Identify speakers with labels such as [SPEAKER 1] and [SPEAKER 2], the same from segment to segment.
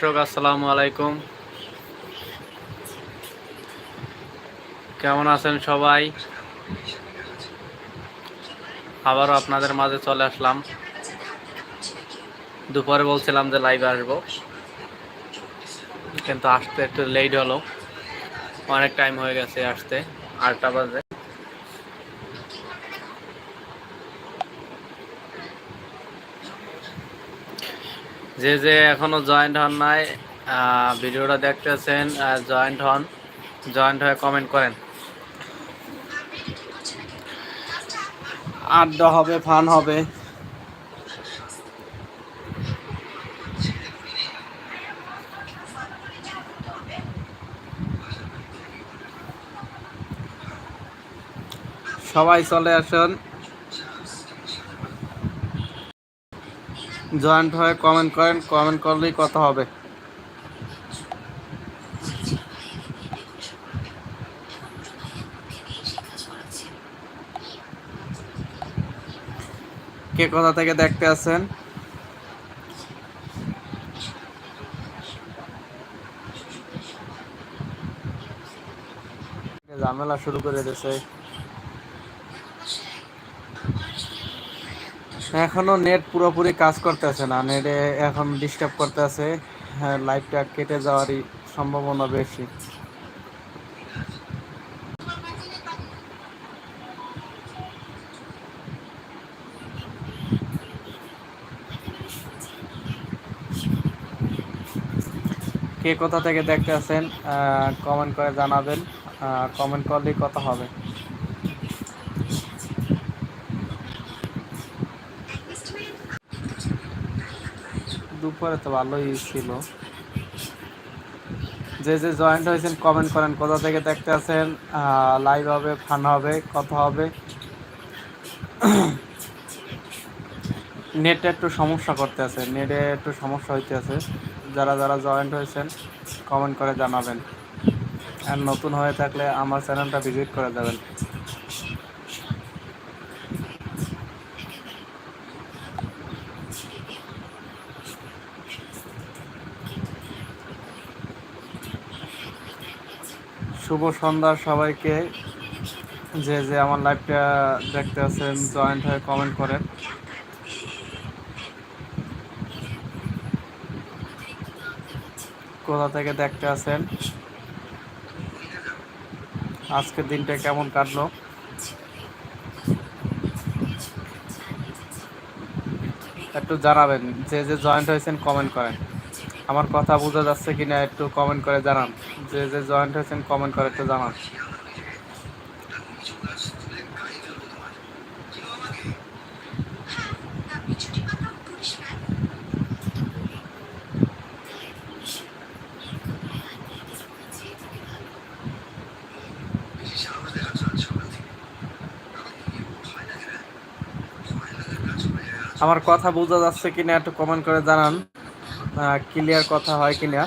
[SPEAKER 1] দর্শক, আসসালামু আলাইকুম। কেমন আছেন সবাই? আবারও আপনাদের মাঝে চলে আসলাম। দুপুরে বলছিলাম যে লাইভে আসব। কিন্তু আসতে একটু লেট হলো। অনেক টাইম হয়ে গেছে আসতে। আটটা বাজে। যে যে এখনও জয়েন্ট হন নাই ভিডিওটা দেখতেছেন জয়েন্ট হন জয়েন্ট হয়ে কমেন্ট করেন। আড্ডা হবে ফান হবে। সবাই চলে আসুন। জয়েন্ট হয়ে কমেন্ট করেন কমেন্ট করলেই কথা হবে। কে কোথা থেকে দেখতে আছেন ঝামেলা শুরু করে দিয়েছে। এখনও নেট পুরোপুরি কাজ করতেছে না, নেটে এখন ডিস্টার্ব করতেছে হ্যাঁ লাইভটা কেটে যাওয়ারই সম্ভাবনা বেশি। কে কোথা থেকে দেখতে আছেন কমেন্ট করে জানাবেন কমেন্ট করলেই কথা হবে। দুপুরে তো ভালোই ছিল। যে যে জয়েন্ট হয়েছেন কমেন্ট করেন, কোথা থেকে দেখতে আছেন লাইভ হবে ফান হবে, কথা হবে। নেটে একটু সমস্যা করতে আছে নেটে একটু সমস্যা হইতে আছে। যারা যারা জয়েন্ট হয়েছেন কমেন্ট করে জানাবেন। আর নতুন হয়ে থাকলে আমার চ্যানেলটা ভিজিট করে দেবেন। শুভ সন্ধ্যা সবাইকে। যে যে আমার লাইভটা দেখতে আছেন জয়েন্ট হয়ে কমেন্ট করেন। কোথা থেকে দেখতে আছেন? আজকের দিনটা কেমন কাটলো? একটু জানাবেন, যে যে জয়েন্ট হয়েছেন কমেন্ট করেন। আমার কথা বোঝা যাচ্ছে কিনা একটু কমেন্ট করে জানান। যে যে জয়েন্ট হয়েছেন কমেন্ট করে একটু জানান। আমার কথা বোঝা যাচ্ছে কিনা একটু কমেন্ট করে জানান। ক্লিয়ার কথা হয় কিনা?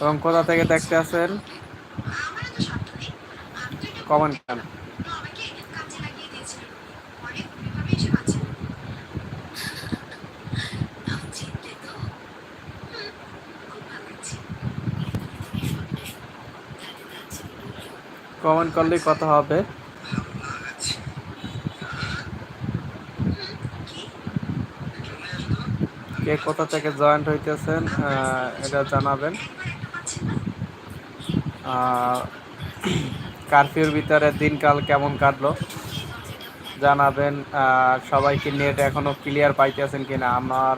[SPEAKER 1] এবং কোথা থেকে দেখতে আছেন কমেন্ট করেন। কমেন্ট করলেই কথা হবে। কে কোথা থেকে জয়েন্ট হইতেছেন এটা জানাবেন। কারফিউর ভিতরে দিনকাল কেমন কাটলো? জানাবেন সবাই কি নেট এখনও ক্লিয়ার পাইতেছেন কিনা? আমার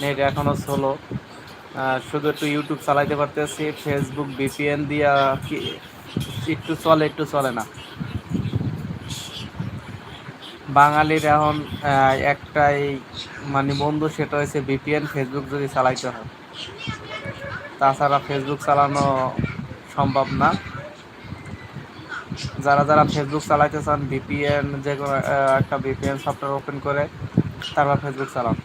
[SPEAKER 1] নেট এখনও স্লো শুধু একটু ইউটিউব চালাইতে পারতেছি ফেসবুক বিপিএন দিয়া কি একটু চলে একটু চলে না। বাঙালির এখন একটাই মানে বন্ধু, সেটা হয়েছে বিপিএন ফেসবুক যদি চালাইতে হয়। তাছাড়া ফেসবুক চালানো সম্ভব না। যারা যারা ফেসবুক চালাইতে চান বিপিএন যে কোনো একটা বিপিএন সফটওয়্যার ওপেন করে তারপর ফেসবুক চালান।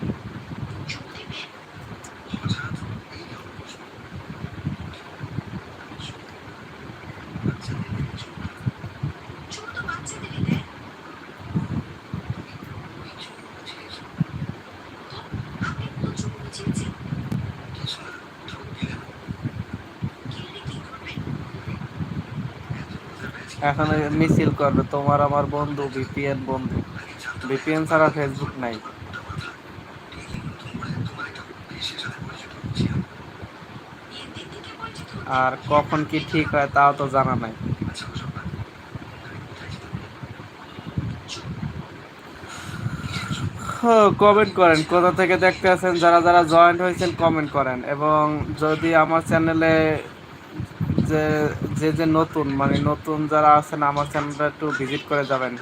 [SPEAKER 1] এখন মিছিল করবে, তোমার আমার বন্ধু ভিপিএন বন্ধু। ভিপিএন ছাড়া ফেসবুক নাই। আর কখন কি ঠিক হয় তাও তো জানা নাই। কমেন্ট করেন, কোথা থেকে দেখতে আছেন? যারা যারা জয়েন্ট হয়েছেন কমেন্ট করেন। এবং যদি আমার চ্যানেলে যে যে যে নতুন মানে নতুন যারা আছেন, আমার চ্যানেলটা একটু ভিজিট করে যাবেন।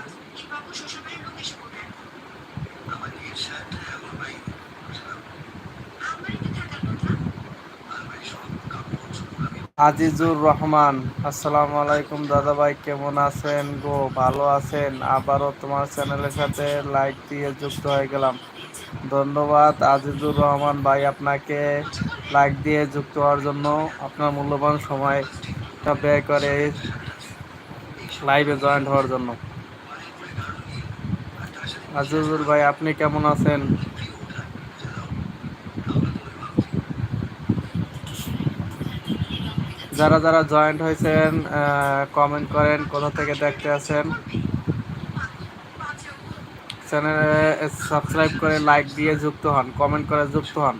[SPEAKER 1] আজিজুর রহমান, আসসালামু আলাইকুম দাদা ভাই কেমন আছেন গো? ভালো আছেন? আবারও তোমার চ্যানেলের সাথে লাইক দিয়ে যুক্ত হয়ে গেলাম। ধন্যবাদ, আজিজুর রহমান ভাই আপনাকে লাইক দিয়ে যুক্ত হওয়ার জন্য আপনার মূল্যবান সময়টা ব্যয় করে লাইভে জয়েন্ট হওয়ার জন্য। আজিজুর ভাই, আপনি কেমন আছেন? যারা যারা জয়েন্ট হয়েছেন কমেন্ট করেন, কোথা থেকে দেখতে আছেন চ্যানেলে সাবস্ক্রাইব করে লাইক দিয়ে যুক্ত হন কমেন্ট করে যুক্ত হন।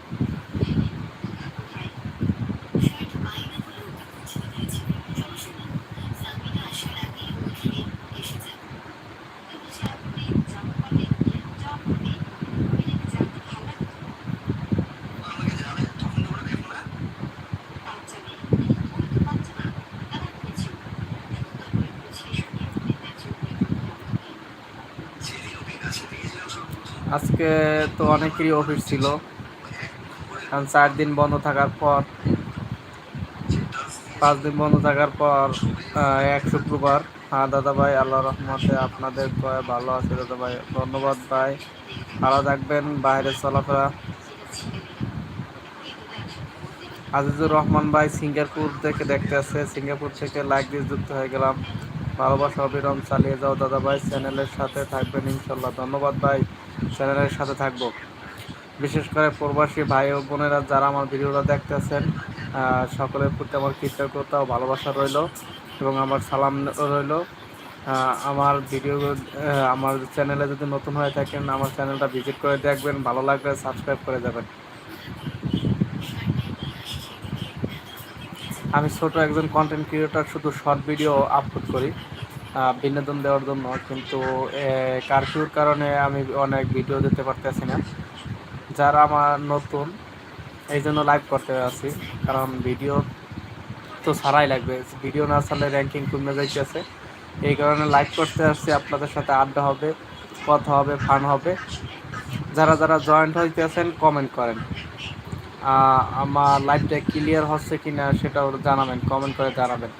[SPEAKER 1] আজকে তো অনেকেরই অফিস ছিল। কারণ চার দিন বন্ধ থাকার পর, পাঁচ দিন বন্ধ থাকার পর এক শুক্রবার। হ্যাঁ দাদা ভাই আল্লাহ রহমতে আপনাদের ভালো আছে দাদা ভাই ধন্যবাদ, ভাই। ভালো থাকবেন, বাইরে চলাফেরা। আজিজুর রহমান ভাই সিঙ্গাপুর থেকে দেখতে আসছে সিঙ্গাপুর থেকে লাইক দিয়ে যুক্ত হয়ে গেলাম। ভালোবাসা, অবিরম চালিয়ে যাও দাদা ভাই চ্যানেলের সাথে থাকবেন, ইনশাল্লাহ। ধন্যবাদ, ভাই। চ্যানেলের সাথে থাকব। বিশেষ করে প্রবাসী ভাই ও বোনেরা যারা আমার ভিডিওটা দেখতেছেন সকলের প্রতি আমার কৃতজ্ঞতা ও ভালোবাসা রইল এবং আমার সালাম রইল। আমার ভিডিও আমার চ্যানেলে যদি নতুন হয়ে থাকেন, আমার চ্যানেলটা ভিজিট করে দেখবেন, ভালো লাগলে সাবস্ক্রাইব করে যাবেন। আমি ছোট একজন কন্টেন্ট ক্রিয়েটর শুধু শর্ট ভিডিও আপলোড করি। বিনোদন দেওয়ার জন্য, কিন্তু কারফিউর কারণে আমি অনেক ভিডিও দিতে পারতেছি না। যারা আমার নতুন, এই জন্য লাইভ করতে আছি, কারণ ভিডিও তো ছাড়াই লাগবে। ভিডিও না ছাড়লে র্যাঙ্কিং কমে যাইতেছে। এই কারণে লাইভ করতে আসছি, আপনাদের সাথে আড্ডা হবে, কথা হবে ফান হবে। যারা যারা জয়েন্ট হইতেছেন কমেন্ট করেন। আমার লাইভটা ক্লিয়ার হচ্ছে কি না সেটাও জানাবেন কমেন্ট করে জানাবেন।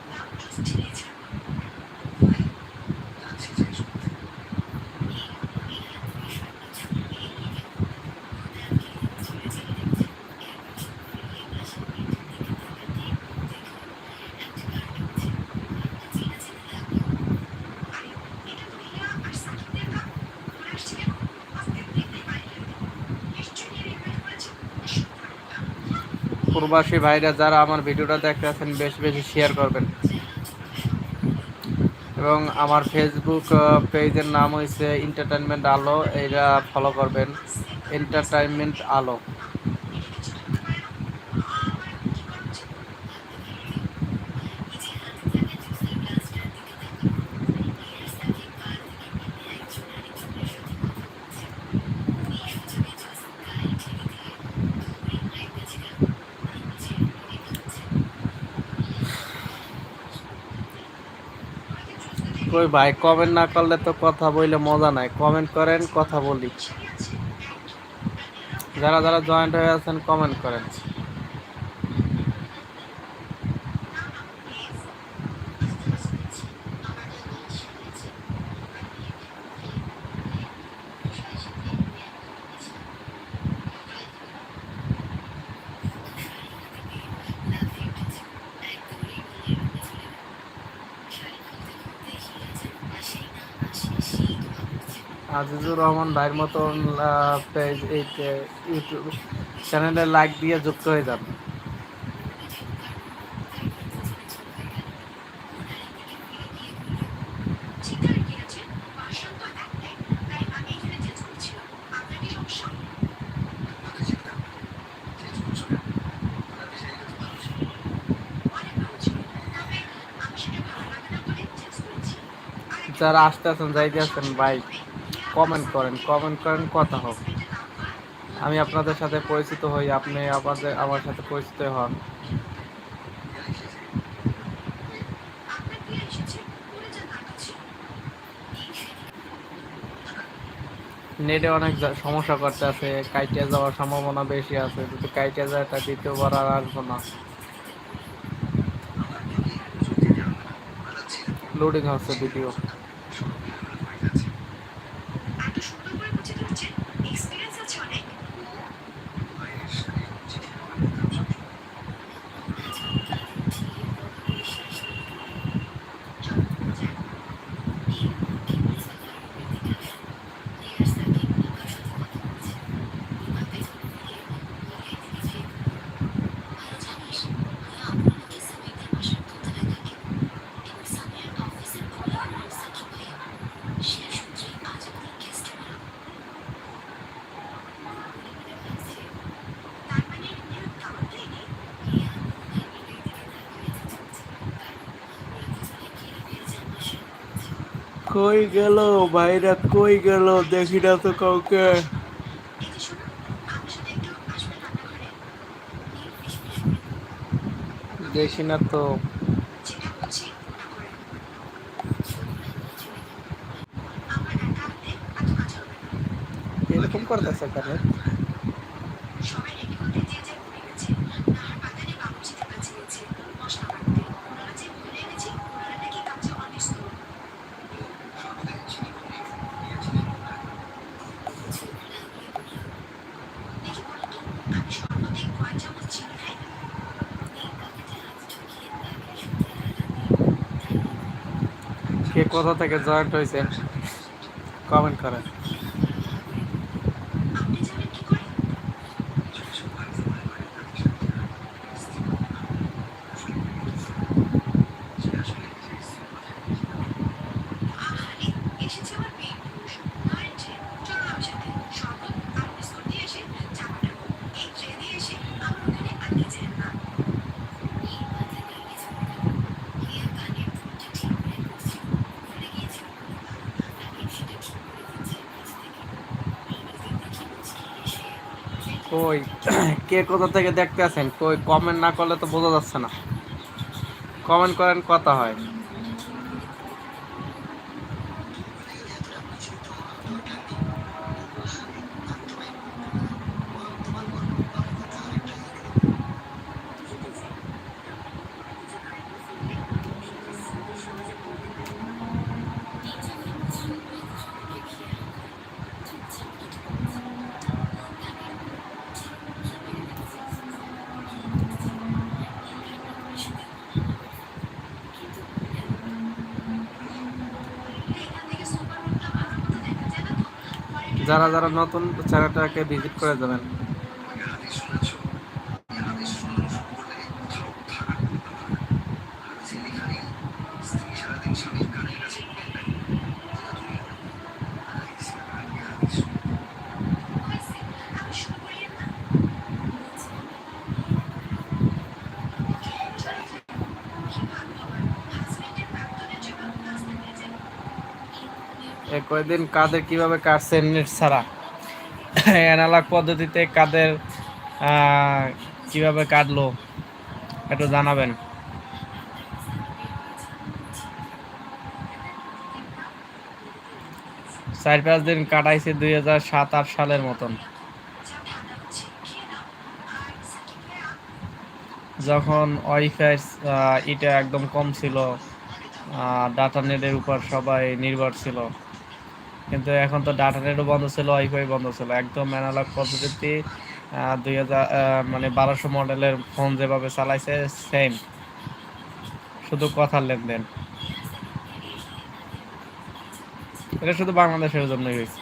[SPEAKER 1] প্রবাসী ভাইরা যারা আমার ভিডিওটা দেখতে আছেন, বেশি বেশি শেয়ার করবেন। এবং আমার ফেসবুক পেজের নাম হয়েছে এন্টারটেনমেন্ট আলো এইটা ফলো করবেন। এন্টারটেনমেন্ট আলো ভাই কমেন্ট না করলে তো কথা বললে মজা নাই। কমেন্ট করেন, কথা বলি। যারা যারা জয়েন্ট হয়ে আছেন কমেন্ট করেন। রহমান ভাইয়ের মতন পেজ, এই ইউটিউব চ্যানেলে লাইক দিয়ে যুক্ত হয়ে যান।
[SPEAKER 2] যারা আসতে আছেন, যাইতে আসেন ভাই কমেন্ট করেন কমেন্ট করেন, কথা হোক। আমি আপনাদের সাথে পরিচিত হই, আপনি আমাদের, আমার সাথে পরিচিত হন। নেটে অনেক সমস্যা করতে আছে, কাইটে যাওয়ার সম্ভাবনা বেশি আছে, যদি কাইটে যায় তা দ্বিতীয়বার আর আসব না। লোডিং হচ্ছে ভিডিও কই গেল? ভাইরা কই গেল? দেখি না তো কাউকে। দেখি না তো। এরকম করতেছে কেন
[SPEAKER 3] সবাই রেডি হতে যে যে ঘুরে গেছে নাহার বাগানে বাবুর্চিদের কাছে গেছে মশলা বাটতে ওনারা যে ভুলে গেছে ওনারা নাকি কাজে অনেস্ত দেখি বলো তো আমি সর্বতে কয় চামচ চিনি খাই না
[SPEAKER 2] কে কোথা থেকে জয়েন্ট হয়েছেন কমেন্ট করেন
[SPEAKER 3] আপনি জানেন কি করে আহারে, এসেছে আমার মেয়ে পুরুষ। নয়ন যে, চলো আমার সাথে। শরবত আর বিস্কুট দিয়ে এসে চাপা দেবো। এই ট্রে দিয়ে এসে আমার ওখানে আটকে যেন না।
[SPEAKER 2] কই কে কোথা থেকে দেখতে আছেন? কই কমেন্ট না করলে তো বোঝা যাচ্ছে না। কমেন্ট করেন, কথা হয়
[SPEAKER 3] এখান থেকে সুপার রুমটা ভালো মতো দেখা যায় না তো? পরে
[SPEAKER 2] যারা যারা নতুন চ্যানেলটাকে ভিজিট করে যাবেন
[SPEAKER 3] হয়েছে, আমি শুরু করিয়েন না। কি ভালো আমার, হাজবেন্ডের প্রাক্তনের জন্য রাস্তা দিয়ে যায়।
[SPEAKER 2] এ কয়দিন কাদের কীভাবে কাটছেন নেট ছাড়া? অ্যানালগ পদ্ধতিতে কাদের কীভাবে কাটলো, একটু জানাবেন। চার পাঁচ দিন কাটাইছি দুই হাজার সাত আট সালের মতন। যখন ওয়াইফাই এটা একদম কম ছিল ডাটা নেটের উপর সবাই নির্ভর ছিল। কিন্তু এখন তো ডাটা নেটও বন্ধ ছিল ওয়াইফাই বন্ধ ছিল। একদম অ্যানালগ পদ্ধতিতে দুই হাজার মানে বারোশো মডেলের ফোন যেভাবে চালাইছে সেম শুধু কথার লেনদেন। এটা শুধু বাংলাদেশের জন্যই হয়েছে।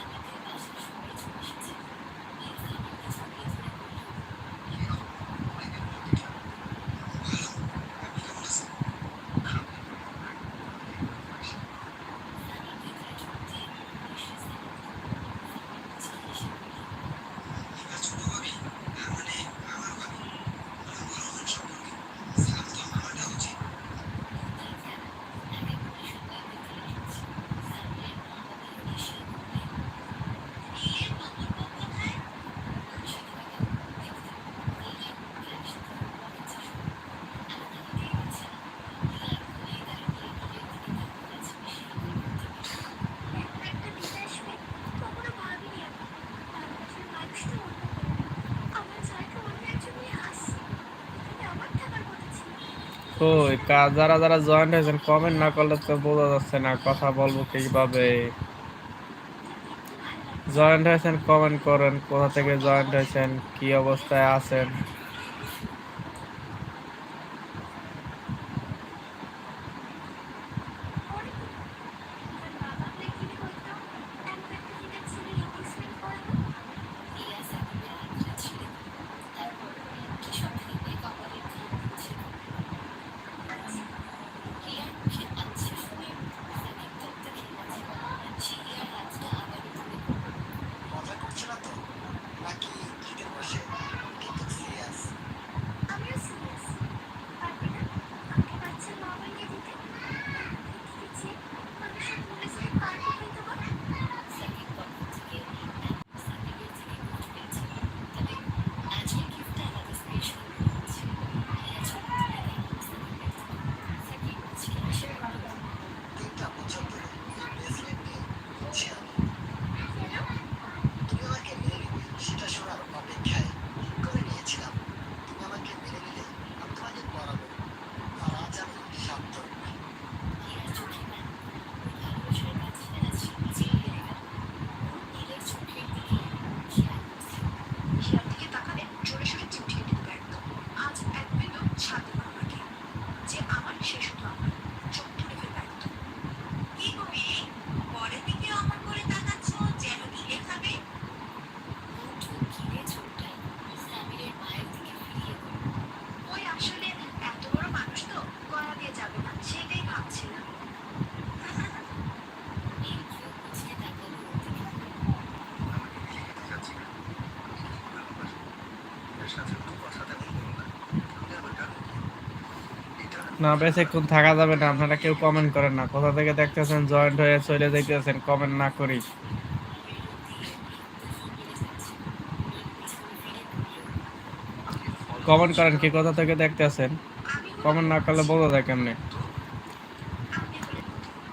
[SPEAKER 2] যারা যারা জয়েন্ট হয়েছেন কমেন্ট না করলে তো বোঝা যাচ্ছে না, কথা বলব কীভাবে? জয়েন্ট হয়েছেন কমেন্ট করেন, কোথা থেকে জয়েন্ট হয়েছেন, কি অবস্থায় আছেন?
[SPEAKER 4] না
[SPEAKER 2] বেশিক্ষণ থাকা যাবে না, আপনারা কেউ কমেন্ট করেন না। কোথা থেকে দেখতেছেন জয়েন্ট হয়ে চলে যাইতেছেন কমেন্ট না করি। কমেন্ট করেন কি, কোথা থেকে দেখতেছেন? কমেন্ট না করলে বোঝা যায় কেমনে?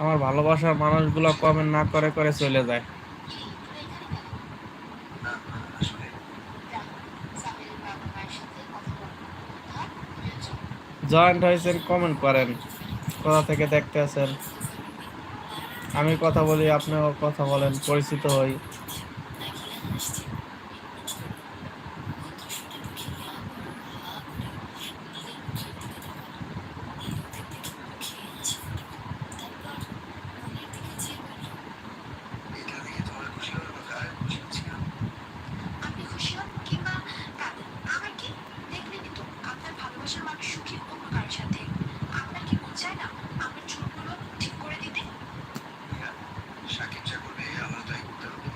[SPEAKER 2] আমার ভালোবাসার মানুষগুলো কমেন্ট না করে করে চলে যায়। জয়েন্ট হয়েছেন কমেন্ট করেন। কোথা থেকে দেখতে আছেন আমি কথা বলি, আপনিও কথা বলেন, পরিচিত হই
[SPEAKER 4] এটা দেখে তোমার খুশি হলো না আর খুশি হচ্ছি না
[SPEAKER 3] আপনি খুশি হন কিংবা কাঁদেন আমার কি দেখলেনই তো আপনার ভালোবাসার মানুষ সুখী অন্য কারোর সাথে আপনার কি মন চায় না আমার চুলগুলো ঠিক করে দিতে
[SPEAKER 4] সাকিব যা করবে আমার তাই করতে হবে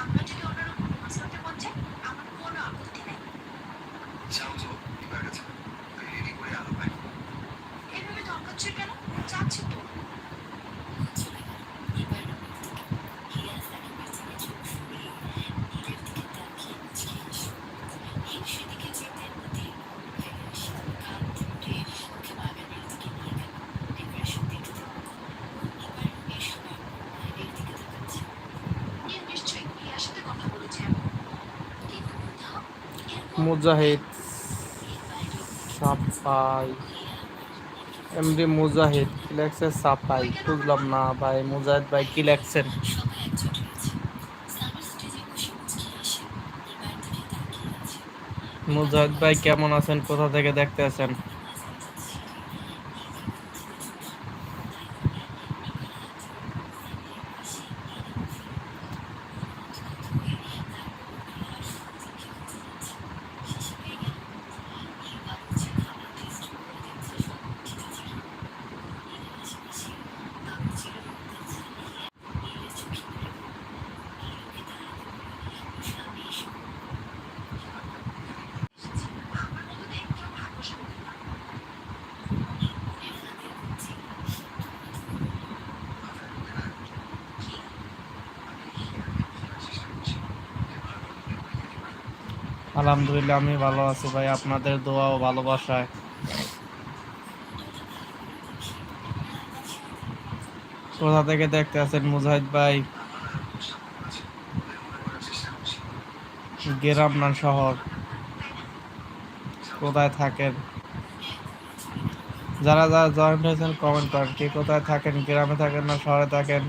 [SPEAKER 3] আপনার যদি অন্যরকম রোমান্স করতে মন চায় আমার কোনো আপত্তি নেই
[SPEAKER 4] যাও তো এবার কাছে রেডি করে আলো ভাই
[SPEAKER 3] এভাবে ধমকাচ্ছেন কেন চাচ্ছি তো নিয়ে নিশ্চয়ই হিয়ার সাথে কথা বলেছেন কি বলতে
[SPEAKER 2] মুজাহিদ সাপাই এমডি মুজাহিদ, কি লেখছে সাপাই বুঝলাম না ভাই, মুজাহিদ ভাই কি লেখছেন? মুজাহিদ ভাই কেমন আছেন? কোথা থেকে দেখতে আছেন? আলহামদুলিল্লাহ, আমি ভালো আছি ভাই। আপনাদের দোয়া ও ভালোবাসায়। কোথা থেকে দেখতে আছেন মুজাহিদ ভাই? গ্রাম না শহর? কোথায় থাকেন? যারা যারা জয়েন্ট হয়েছেন কমেন্ট করেন। কে কোথায় থাকেন? গ্রামে থাকেন না শহরে থাকেন?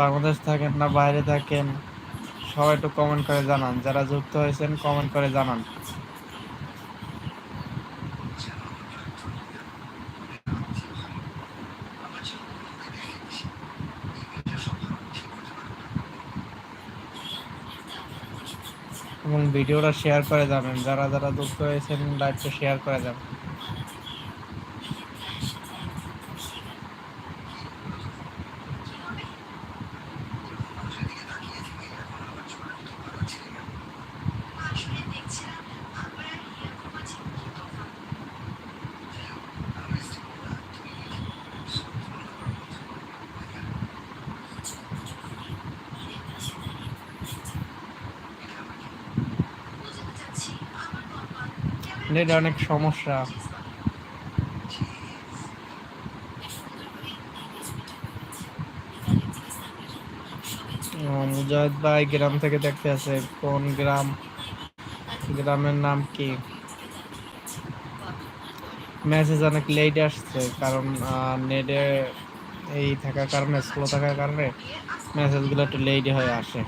[SPEAKER 2] বাংলাদেশ থাকেন না বাইরে থাকেন? সবাই একটু কমেন্ট করে জানান। যারা যুক্ত হয়েছেন কমেন্ট করে জানান। এবং ভিডিওটা শেয়ার করে যাবেন। যারা যারা যুক্ত হয়েছেন লাইভটা শেয়ার করে যাবেন
[SPEAKER 3] আসলে দেখছিলাম আমার আর হিয়ার মাঝে কি তফাৎ বুঝতে চাচ্ছি আমার কপাল
[SPEAKER 2] নেট অনেক সমস্যা। মুজাহিদ ভাই গ্রাম থেকে দেখতে আছে, কোন গ্রাম? গ্রামের নাম কি? মেসেজ অনেক লেট আসছে, কারণ নেটে এই থাকার কারণে স্লো থাকার কারণে মেসেজগুলো একটু লেট হয়ে আসে।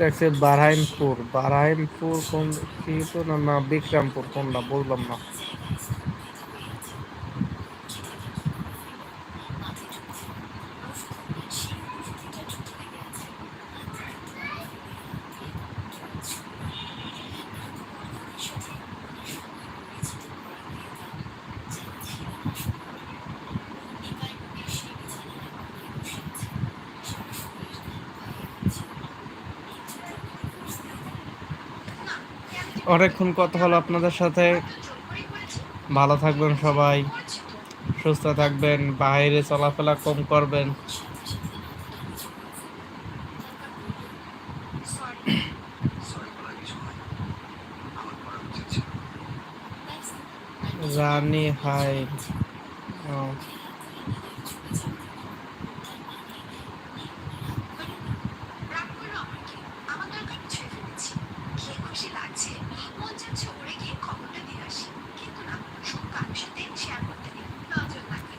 [SPEAKER 2] লাগছে বারহাইমপুর বারহাইমপুর কোন কি তো না বিক্রমপুর কোনটা? বললাম না। অনেকক্ষণ কথা হলো আপনাদের সাথে। ভালো থাকবেন সবাই, সুস্থ থাকবেন, বাইরে চলাফেরা কম করবেন। রানী হাই ও,
[SPEAKER 3] রাগ করল আমার কি আমার দরকার ছেড়ে ফেলেছি কি খুশি লাগছে মন চাচ্ছে ওরে গিয়ে খবরটা দিয়ে আসি কিন্তু না সব কারোর সাথে শেয়ার করতে নেই নজর লাগে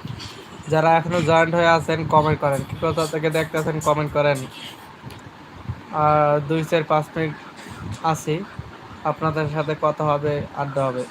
[SPEAKER 2] যারা এখনও জয়েন্ট হয়ে আছেন কমেন্ট করেন। কি কোথা থেকে দেখতেছেন কমেন্ট করেন। আর দুই চার পাঁচ মিনিট আছি। আপনাদের সাথে কথা হবে, আড্ডা হবে।